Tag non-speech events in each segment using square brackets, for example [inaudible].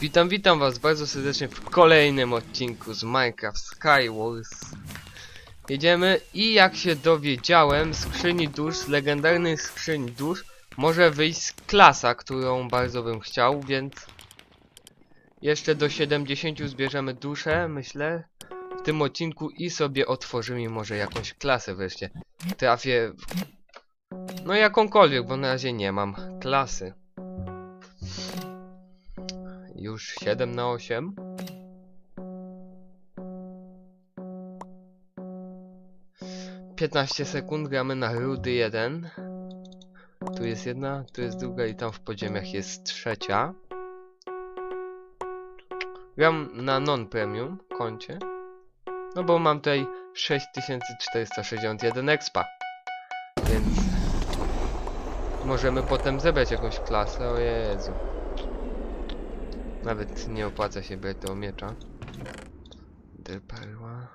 Witam, witam was bardzo serdecznie w kolejnym odcinku z Minecraft Skywars. Jedziemy i jak się dowiedziałem, skrzyni dusz, legendarnych skrzyni dusz, może wyjść klasa, którą bardzo bym chciał, więc jeszcze do 70 zbierzemy duszę, myślę, w tym odcinku i sobie otworzymy może jakąś klasę wreszcie. Trafię w... No jakąkolwiek, bo na razie nie mam klasy. Już 7 na 8. Piętnaście sekund, gramy na rudy 1. Tu jest jedna, tu jest druga i tam w podziemiach jest trzecia. Gram na non-premium koncie. No bo mam tutaj 6461 expa. Więc możemy potem zebrać jakąś klasę, o Jezu. Nawet nie opłaca się brać tego miecza. Derperła.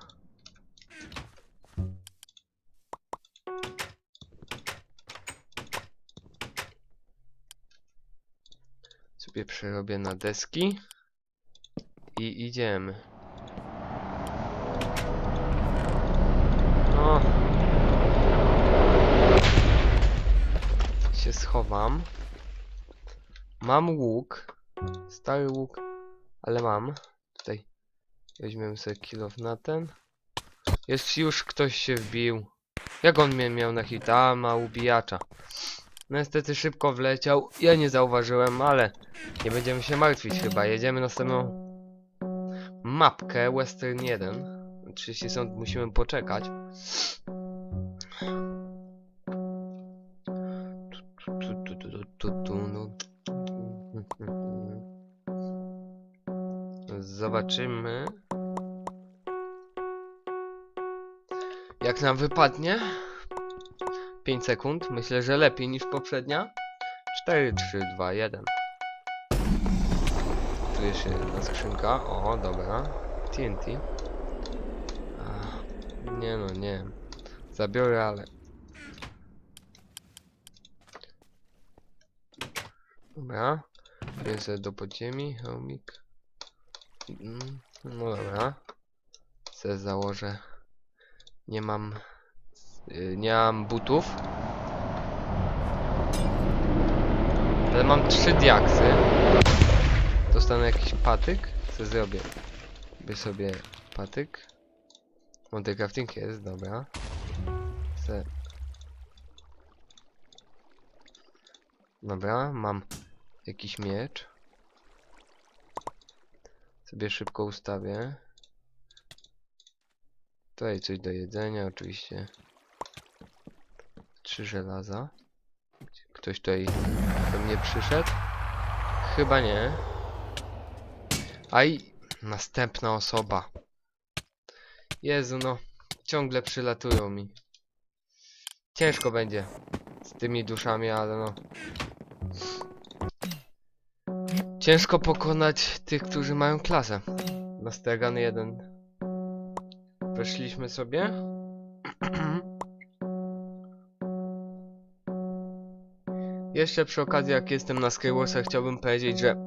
Sobie przerobię na deski. I idziemy. O! Się schowam. Mam łuk. Stary łuk, ale mam. Tutaj weźmiemy sobie kilof na ten. Jest już ktoś się wbił. Jak on mnie miał na hita? Ma ubijacza. No niestety szybko wleciał. Ja nie zauważyłem, ale nie będziemy się martwić chyba. Jedziemy na następną mapkę Western 1. 30 sekund musimy poczekać. Zobaczymy. Jak nam wypadnie? 5 sekund. Myślę, że lepiej niż poprzednia. 4, 3, 2, 1. Tu jeszcze jedna skrzynka. O, dobra. TNT. A, nie no, nie. Zabiorę, ale... Dobra. Sobie do podziemi, hełmik. No dobra. Se założę. Nie mam... y, nie mam butów. Ale mam trzy diaksy. Dostanę jakiś patyk. Co zrobię? By sobie patyk. Crafting jest, dobra. Se. Dobra, mam jakiś miecz. Sobie szybko ustawię. Tutaj coś do jedzenia, oczywiście. Trzy żelaza. Ktoś tutaj do mnie przyszedł? Chyba nie. Aj, następna osoba. Jezu, no. Ciągle przylatują mi. Ciężko będzie z tymi duszami, ale no. Ciężko pokonać tych, którzy mają klasę. Na Stegan 1. Weszliśmy sobie. Jeszcze przy okazji, jak jestem na Skywarsach, chciałbym powiedzieć, że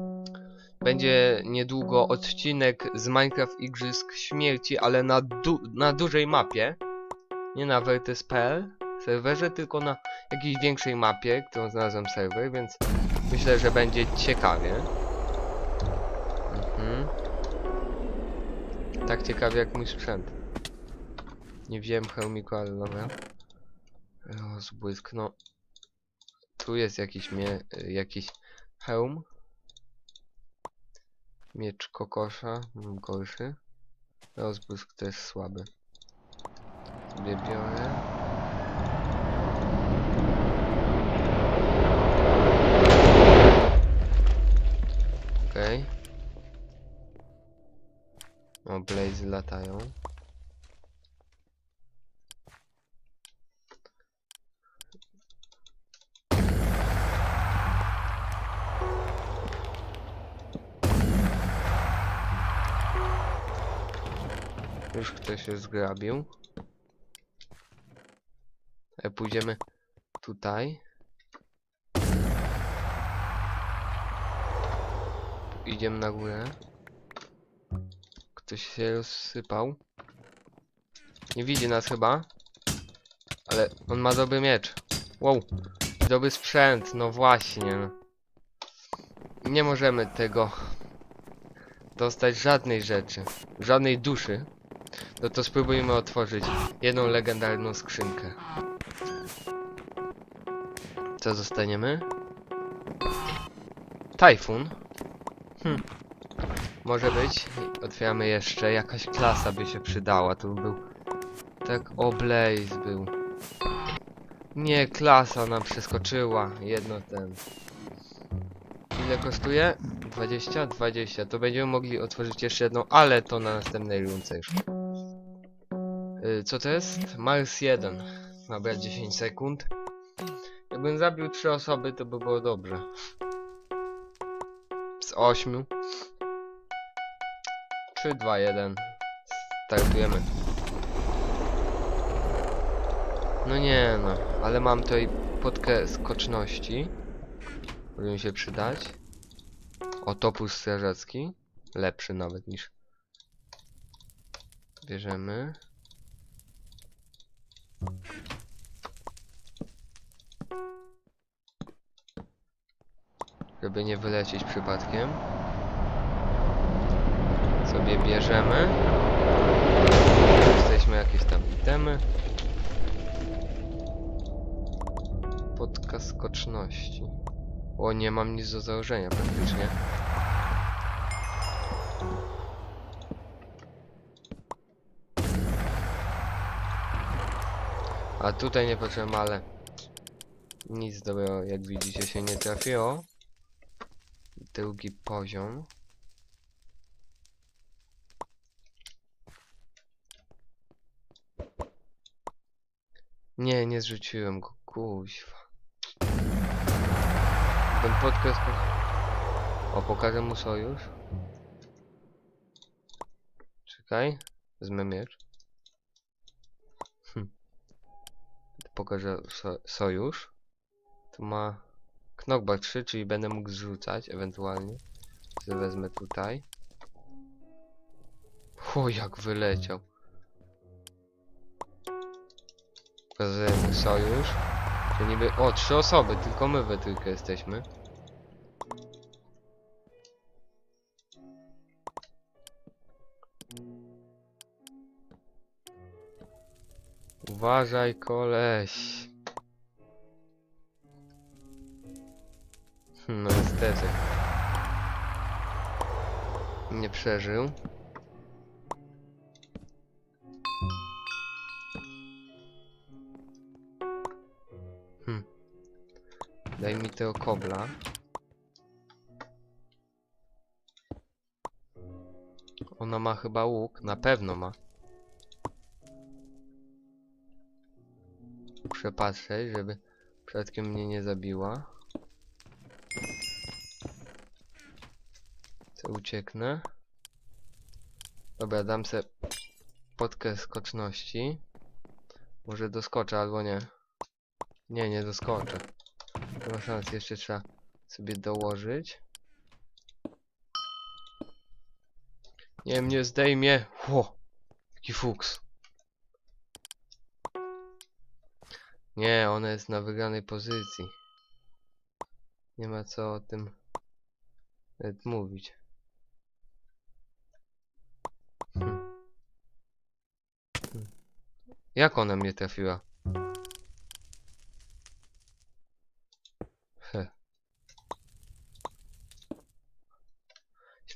[clears throat] będzie niedługo odcinek z Minecraft Igrzysk Śmierci, ale na, du na dużej mapie. Nie na Vertes.pl serwerze, tylko na jakiejś większej mapie, którą znalazłem serwer, więc myślę, że będzie ciekawie. Mhm. Tak ciekawie jak mój sprzęt. Nie wziąłem hełmiku, ale dobra. Rozbłysk, no. Tu jest jakiś mie jakiś hełm. Miecz kokosza, gorszy. Rozbłysk też słaby. Sobie biorę. Okej. O, blazy latają. Już ktoś się zgrabił. E, pójdziemy tutaj. idziemy na górę. Ktoś się rozsypał. Nie widzi nas chyba. Ale on ma dobry miecz. Wow. Dobry sprzęt, no właśnie. no. Nie możemy tego dostać żadnej rzeczy. Żadnej duszy. No to spróbujmy otworzyć jedną legendarną skrzynkę. Co zostaniemy? Tajfun. Hm. Może być. Otwieramy jeszcze. Jakaś klasa by się przydała. Tu był. Tak, o Blaze był. Nie, klasa nam przeskoczyła. Jedno ten. Ile kosztuje? 20? 20. To będziemy mogli otworzyć jeszcze jedną, ale to na następnej runce już. Y, Co to jest? Mars 1. Nabrać 10 sekund. Jakbym zabił 3 osoby, to by było dobrze. Z 8. 3, 2, 1. Startujemy. No nie no, ale mam tutaj potkę skoczności. Może mi się przydać. O, topór strażacki. Lepszy nawet niż. Bierzemy. Żeby nie wylecieć przypadkiem. Sobie bierzemy. Jesteśmy jakieś tam itemy. Podka skoczności. O, nie mam nic do założenia praktycznie. A tutaj nie patrzyłem, ale nic dobrego, jak widzicie, się nie trafiło. Drugi poziom. Nie, nie zrzuciłem go, kuźwa. Ten podcast... O, pokażę mu sojusz. Czekaj, wezmę miecz. Hm. Pokażę so sojusz. Tu ma knockback 3, czyli będę mógł zrzucać ewentualnie. Sobie wezmę tutaj. O, jak wyleciał. Pokazuję sojusz. To niby... O, trzy osoby, tylko my we trójkę jesteśmy. Uważaj, koleś. No niestety. Nie przeżył. Daj mi tego kobla. Ona ma chyba łuk, na pewno ma. Muszę patrzeć, żeby przypadkiem mnie nie zabiła. Co ucieknę. Dobra, dam se podkę skoczności. Może doskoczę albo nie. Nie, nie doskoczę. Szans, jeszcze trzeba sobie dołożyć. Nie, mnie zdejmie. Ło! Jaki fuks. Nie, ona jest na wygranej pozycji. Nie ma co o tym nawet mówić. Hm. Hm. Jak ona mnie trafiła?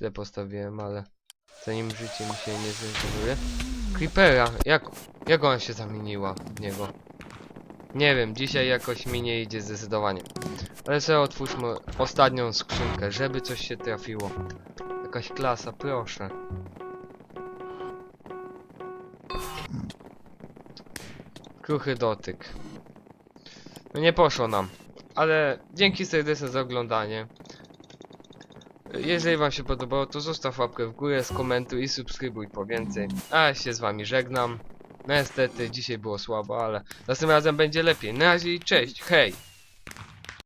Źle postawiłem, ale zanim życie mi się nie zrezygnuje. Creepera, jak, jak ona się zamieniła w niego? Nie wiem, dzisiaj jakoś mi nie idzie zdecydowanie. Ale sobie otwórzmy ostatnią skrzynkę, żeby coś się trafiło. Jakaś klasa, proszę. Kruchy dotyk. No nie poszło nam. Ale dzięki serdeczne za oglądanie. Jeżeli wam się podobało, to zostaw łapkę w górę, skomentuj i subskrybuj po więcej. A ja się z wami żegnam. No niestety dzisiaj było słabo, ale następnym razem będzie lepiej. Na razie i cześć, hej!